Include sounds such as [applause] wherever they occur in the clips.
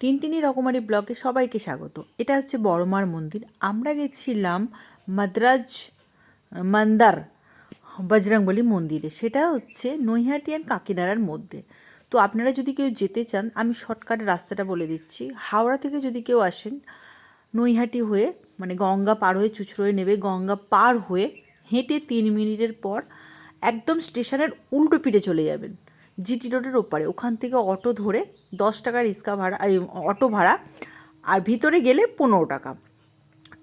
টিনটিনি রকমারি ব্লকে সবাইকে স্বাগত। এটা হচ্ছে বড়মার মন্দির। আমরা গেছিলাম মাদ্রাজ, মান্দার, বজরংবলী মন্দিরে। সেটা হচ্ছে নৈহাটি অ্যান্ড কাকিনাড়ার মধ্যে। তো আপনারা যদি কেউ যেতে চান, আমি শর্টকাট রাস্তাটা বলে দিচ্ছি। হাওড়া থেকে যদি কেউ আসেন, নৈহাটি হয়ে মানে গঙ্গা পার হয়ে, চুচড়োয় নেবে, গঙ্গা পার হয়ে, হেঁটে তিন মিনিটের পর একদম স্টেশনের উল্টো পিঠে চলে যাবেন। জিটি রোডের ওপারে। ওখান থেকে অটো ধরে দশ টাকা রিক্সা ভাড়া অটো ভাড়া, আর ভিতরে গেলে পনেরো টাকা।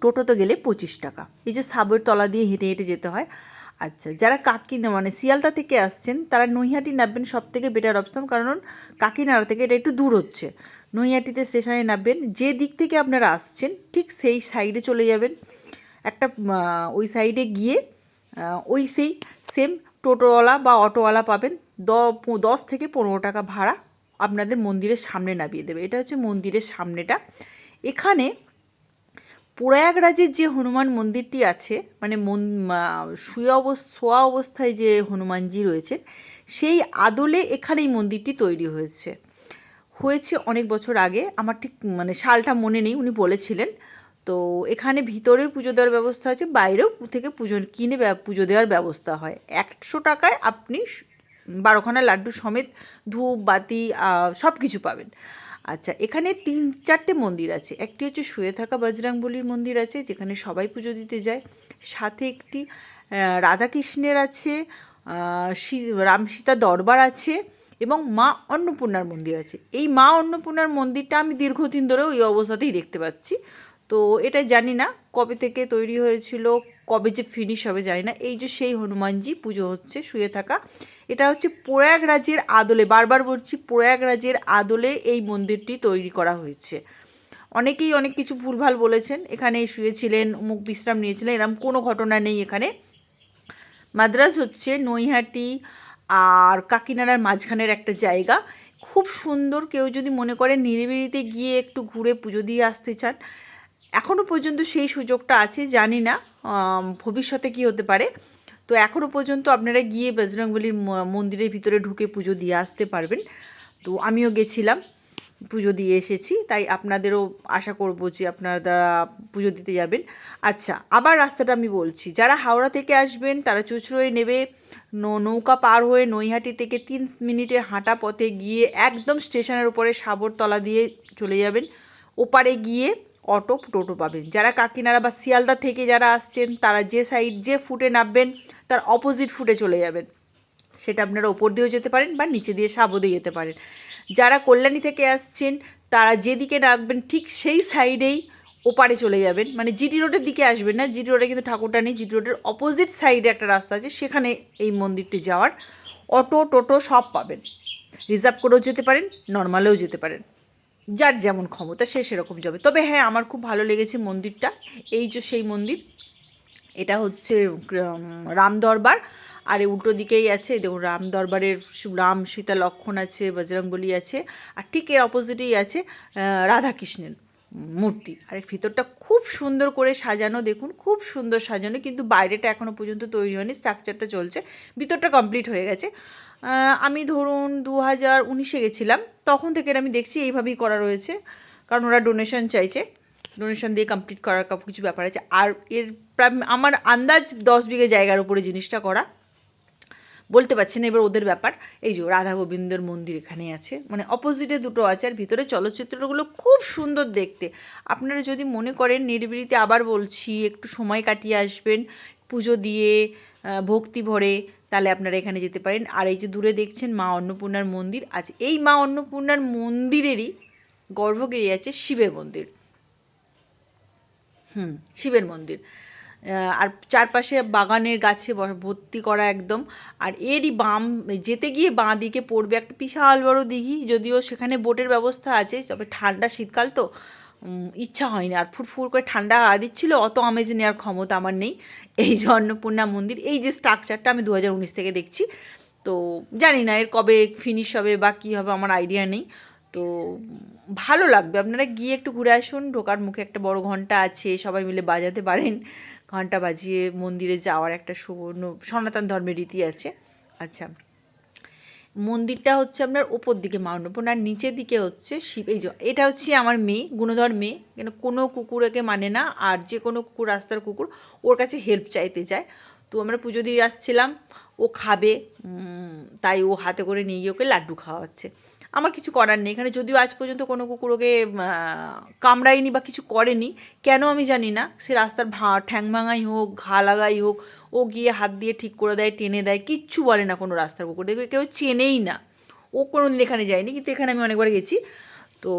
টোটোতে গেলে পঁচিশ টাকা। এই যে সাবের তলা দিয়ে হেঁটে হেঁটে যেতে হয়। আচ্ছা যারা কাকিনা মানে শিয়ালদা থেকে আসছেন, তারা নৈহাটি নামবেন সব থেকে বেটার অপশন কারণ কাকিনাড়া থেকে এটা একটু দূর হচ্ছে। নৈহাটিতে স্টেশনে নামবেন, যে দিক থেকে আপনারা আসছেন, ঠিক সেই সাইডে চলে যাবেন। একটা ওই সাইডে গিয়ে ওই সেই সেম টোটোওয়ালা বা অটোওয়ালা পাবেন। দ দশ থেকে পনেরো টাকা ভাড়া আপনাদের মন্দিরের সামনে নামিয়ে দেবে। এটা হচ্ছে মন্দিরের সামনেটা। এখানে প্রয়াগরাজের যে হনুমান মন্দিরটি আছে মানে মন শুয়ে অবস্থা শোয়া অবস্থায় যে হনুমানজি রয়েছেন, সেই আদলে এখানে এই মন্দিরটি তৈরি হয়েছে। হয়েছে অনেক বছর আগে। আমার ঠিক মানে সালটা মনে নেই, উনি বলেছিলেন। তো এখানে ভিতরেও পুজো দেওয়ার ব্যবস্থা আছে, বাইরেও থেকে পুজো কিনে পুজো দেওয়ার ব্যবস্থা হয়। একশো টাকায় আপনি বারোখানা লাড্ডু সমেত ধূপ, বাতি সব কিছু পাবেন। আচ্ছা এখানে তিন, চারটে মন্দির আছে। একটি হচ্ছে শুয়ে থাকা বজরাংবলির মন্দির আছে, যেখানে সবাই পুজো দিতে যায়। সাথে একটি রাধাকৃষ্ণের আছে রাম সীতা দরবার আছে এবং মা অন্নপূর্ণার মন্দির আছে। এই মা অন্নপূর্ণার মন্দিরটা আমি দীর্ঘদিন ধরে ওই অবস্থাতেই দেখতে পাচ্ছি। তো এটা জানি না কবে থেকে তৈরি হয়েছিল, কবে যে ফিনিশ হবে জানি না। এই যে সেই হনুমানজি পুজো হচ্ছে, শুয়ে থাকা। এটা হচ্ছে প্রয়াগরাজের আদলে, বারবার বলছি প্রয়াগরাজের আদলে এই মন্দিরটি তৈরি করা হয়েছে। অনেকেই অনেক কিছু ভুলভাল বলেছেন এখানে শুয়েছিলেন, মুখ বিশ্রাম নিয়েছিলেন এরকম কোনো ঘটনা নেই এখানে। মাদ্রাজ হচ্ছে নৈহাটি আর কাকিনাড়ার মাঝখানের একটা জায়গা। খুব সুন্দর, কেউ যদি মনে করে নিরিবিলিতে গিয়ে একটু ঘুরে পুজো দিয়ে আসতে চান এখনও পর্যন্ত সেই সুযোগটা আছে, জানি না ভবিষ্যতে কি হতে পারে। তো এখনও পর্যন্ত আপনারা গিয়ে বজরংবলির মন্দিরের ভিতরে ঢুকে পুজো দিয়ে আসতে পারবেন। তো আমিও গেছিলাম, পুজো দিয়ে এসেছি, তাই আপনাদেরও আশা করব যে আপনারা পুজো দিতে যাবেন। আচ্ছা আবার রাস্তাটা আমি বলছি, যারা হাওড়া থেকে আসবেন, তারা চুচড়োয় নেবে নৌকা পার হয়ে নৈহাটি থেকে তিন মিনিটের হাঁটা পথে গিয়ে একদম স্টেশনের উপরে সাবরতলা দিয়ে চলে যাবেন। ওপারে গিয়ে অটো টোটো পাবেন। যারা কাকিনাড়া বা শিয়ালদা থেকে যারা আসছেন, তারা যে সাইড যে ফুটে নামবেন, তার অপোজিট ফুটে চলে যাবেন। সেটা আপনারা ওপর দিয়েও যেতে পারেন বা নিচে দিয়ে সাবদে যেতে পারেন। যারা কল্যাণী থেকে আসছেন, তারা যেদিকে রাখবেন ঠিক সেই সাইডেই ওপারে চলে যাবেন। মানে জিটি রোডের দিকে আসবেন না। জিটি রোডে কিন্তু ঠাকুরটা নেই। জিটি রোডের অপোজিট সাইডে একটা রাস্তা আছে। সেখানে এই মন্দিরটি যাওয়ার অটো, টোটো সব পাবেন। রিজার্ভ করেও যেতে পারেন নর্মালেও যেতে পারেন। যার যেমন ক্ষমতা সে সেরকম যাবে। তবে হ্যাঁ আমার খুব ভালো লেগেছে মন্দিরটা। এই যে সেই মন্দির, এটা হচ্ছে রামদরবার রাম দরবার। আর উল্টো দিকেই আছে, দেখুন, রাম দরবারের রাম, সীতা লক্ষণ আছে, বজরংবলী আছে, আর ঠিক এর অপোজিটেই আছে রাধাকৃষ্ণের। মূর্তি। আর ভিতরটা খুব সুন্দর করে সাজানো, দেখুন, খুব সুন্দর সাজানো, কিন্তু বাইরেটা এখনও পর্যন্ত তৈরি হয়নি, স্ট্রাকচারটা চলছে, ভিতরটা কমপ্লিট হয়ে গেছে। আমি ধরুন দু হাজার উনিশে গেছিলাম, তখন থেকে আমি দেখছি এইভাবেই করা রয়েছে, কারণ ওরা ডোনেশন চাইছে ডোনেশন দিয়ে কমপ্লিট করার কিছু ব্যাপার আছে। আর এর আমার আন্দাজ দশ বিঘে জায়গার উপরে জিনিসটা করা। বলতে পারছি না এবার ওদের ব্যাপার। এই যে রাধা গোবিন্দের মন্দির এখানে আছে। মানে অপোজিটে দুটো আছে আর ভিতরে চলচ্চিত্রগুলো খুব সুন্দর দেখতে। আপনারা যদি মনে করেন নিরিবিলিতে আবার বলছি, একটু সময় কাটিয়ে আসবেন, পুজো দিয়ে ভক্তি ভরে, তাহলে আপনারা এখানে যেতে পারেন। আর এই যে দূরে দেখছেন মা অন্নপূর্ণার মন্দির। আছে এই মা অন্নপূর্ণার মন্দিরেরই গর্ভগিরি আছে শিবের মন্দির। হুম, শিবের মন্দির। আর চারপাশে বাগানের গাছে ভর্তি করা একদম। আর এরই বাম, যেতে গিয়ে বাঁ দিকে পড়বে একটা বিশাল বড় দিঘি, যদিও সেখানে বোটের ব্যবস্থা আছে, তবে ঠান্ডা শীতকাল তো ইচ্ছা হয়নি। আর ফুরফুর করে ঠান্ডা দিচ্ছিল, অত আমেজ নেওয়ার ক্ষমতা আমার নেই। এই যে অন্নপূর্ণা মন্দির, এই যে স্ট্রাকচারটা আমি দু হাজার উনিশ থেকে দেখছি। তো জানি না এর কবে ফিনিশ হবে বা কী হবে, আমার আইডিয়া নেই। তো ভালো লাগবে। আপনারা গিয়ে একটু ঘুরে আসুন, ঢোকার মুখে একটা বড় ঘণ্টা আছে, সবাই মিলে বাজাতে পারেন। ঘণ্টা বাজিয়ে মন্দিরে যাওয়ার একটা সুবর্ণ, সনাতন ধর্মের রীতি আছে। আচ্ছা মন্দিরটা হচ্ছে আপনার ওপর দিকে মাউন্টপুর আর নিচের দিকে হচ্ছে শিব। এই এটা হচ্ছে আমার মেয়ে, গুণধর মেয়ে। কেন, কোনো কুকুরকে মানে না, আর যে কোনো কুকুর, রাস্তার কুকুর, ওর কাছে হেল্প চাইতে যায় তো আমরা পুজো দিয়ে আসছিলাম, ও খাবে তাই ও হাতে করে নিয়ে গিয়ে ওকে লাড্ডু খাওয়াচ্ছে। আমার কিছু করার নেই। এখানে যদিও আজ পর্যন্ত কোনো কুকুর ওকে আহ, কামড়ায়নি বা কিছু করেনি কেন আমি জানি না। সে রাস্তার ভা ঠ্যাং ভাঙাই হোক ঘা লাগাই হোক ও গিয়ে হাত দিয়ে ঠিক করে দেয় টেনে দেয় কিচ্ছু বলে না কোনো রাস্তার কুকুর দেখবে কেউ চেনেই না। ও কোনো দিন এখানে যায়নি কিন্তু এখানে আমি অনেকবার গেছি। তো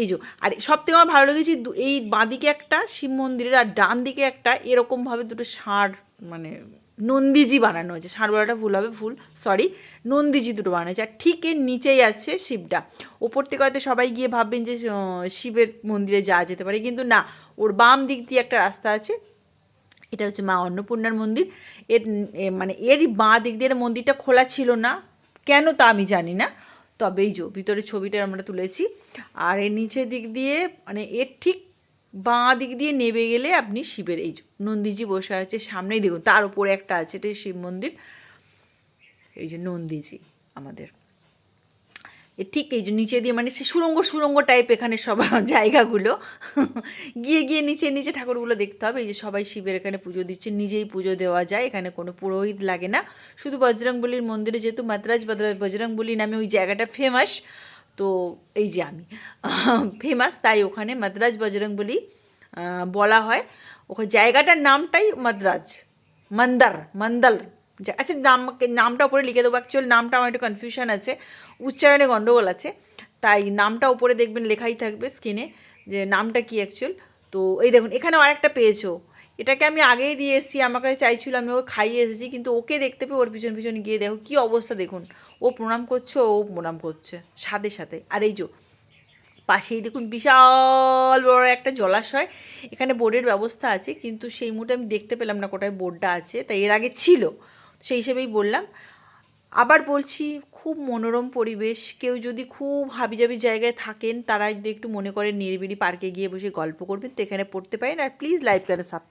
এই যে আর সব থেকে আমার ভালো লেগেছে এই বাঁদিকে একটা শিব মন্দিরের আর ডান দিকে একটা এরকমভাবে দুটো ষাঁড় মানে নন্দীজি বানানো হয়েছে। বলাটা ভুল হবে, ভুল সরি নন্দীজি দুটো বানানো হয়েছে। আর ঠিক এর নিচেই আছে শিবটা। ওপর থেকে হয়তো সবাই গিয়ে ভাববেন যে শিবের মন্দিরে যাওয়া যেতে পারে, কিন্তু না। ওর বাম দিক দিয়ে একটা রাস্তা আছে। এটা হচ্ছে মা অন্নপূর্ণার মন্দির। এর মানে এরই বাঁ দিক দিয়ে মন্দিরটা খোলা ছিল না। কেন তা আমি জানি না। তবে এই যে ভিতরে ছবিটা আমরা তুলেছি। আর এর নিচের দিক দিয়ে মানে এর ঠিক বাঁ দিক দিয়ে নেবে গেলে আপনি শিবের, এই নন্দীজি বসে আছে সামনেই দেখুন, তার উপরে একটা আছে, এটা শিব মন্দির। এই যে নন্দীজি আমাদের। ঠিক এই যে নিচে দিয়ে মানে সে সুরঙ্গ সুরঙ্গ টাইপ এখানে সব [laughs] জায়গাগুলো। গিয়ে গিয়ে নিচে নিচে ঠাকুরগুলো দেখতে হবে। এই যে সবাই শিবের এখানে পুজো দিচ্ছে, নিজেই পুজো দেওয়া যায়, এখানে কোনো পুরোহিত লাগে না। শুধু বজরংবলির মন্দিরে যেহেতু মাদ্রাজ বজরংবলী নামে ওই জায়গাটা ফেমাস তো এই যে আমি ফেমাস তাই ওখানে মাদ্রাজ বজরংবলী বলা হয়। ওখানে জায়গাটার নামটাই মাদ্রাজ, মন্দার, মন্দাল। আচ্ছা নাম, নামটা উপরে লিখে দেবো। অ্যাকচুয়াল নামটা আমার একটু কনফিউশন আছে। উচ্চারণে গণ্ডগোল আছে। তাই নামটা উপরে দেখবেন লেখাই থাকবে স্ক্রিনে যে নামটা কি অ্যাকচুয়াল তো এই দেখুন এখানে আরেকটা পেয়েছ। এটাকে আমি আগেই দিয়ে এসেছি, আমার কাছে চাইছিল, আমি ওকে খাইয়ে এসেছি, কিন্তু ওকে দেখতে পেয়ে ওর পিছন পিছন গিয়ে দেখো কী অবস্থা দেখুন। ও প্রণাম করছে, ও প্রণাম করছে, সাথে সাথে। আর এই যে, পাশেই দেখুন বিশাল বড় একটা জলাশয়, এখানে বোর্ডের ব্যবস্থা আছে, কিন্তু সেই মুহূর্তে আমি দেখতে পেলাম না কোটায় বোর্ডটা আছে, তাই এর আগে ছিল, সেই হিসেবেই বললাম। আবার বলছি, খুব মনোরম পরিবেশ, কেউ যদি খুব হাবিজাবি জায়গায় থাকেন, তারা যদি একটু মনে করেন নিরিবিলি পার্কে গিয়ে বসে গল্প করবেন, তো এখানে পড়তে পারেন, আর প্লিজ লাইভ কেন সাব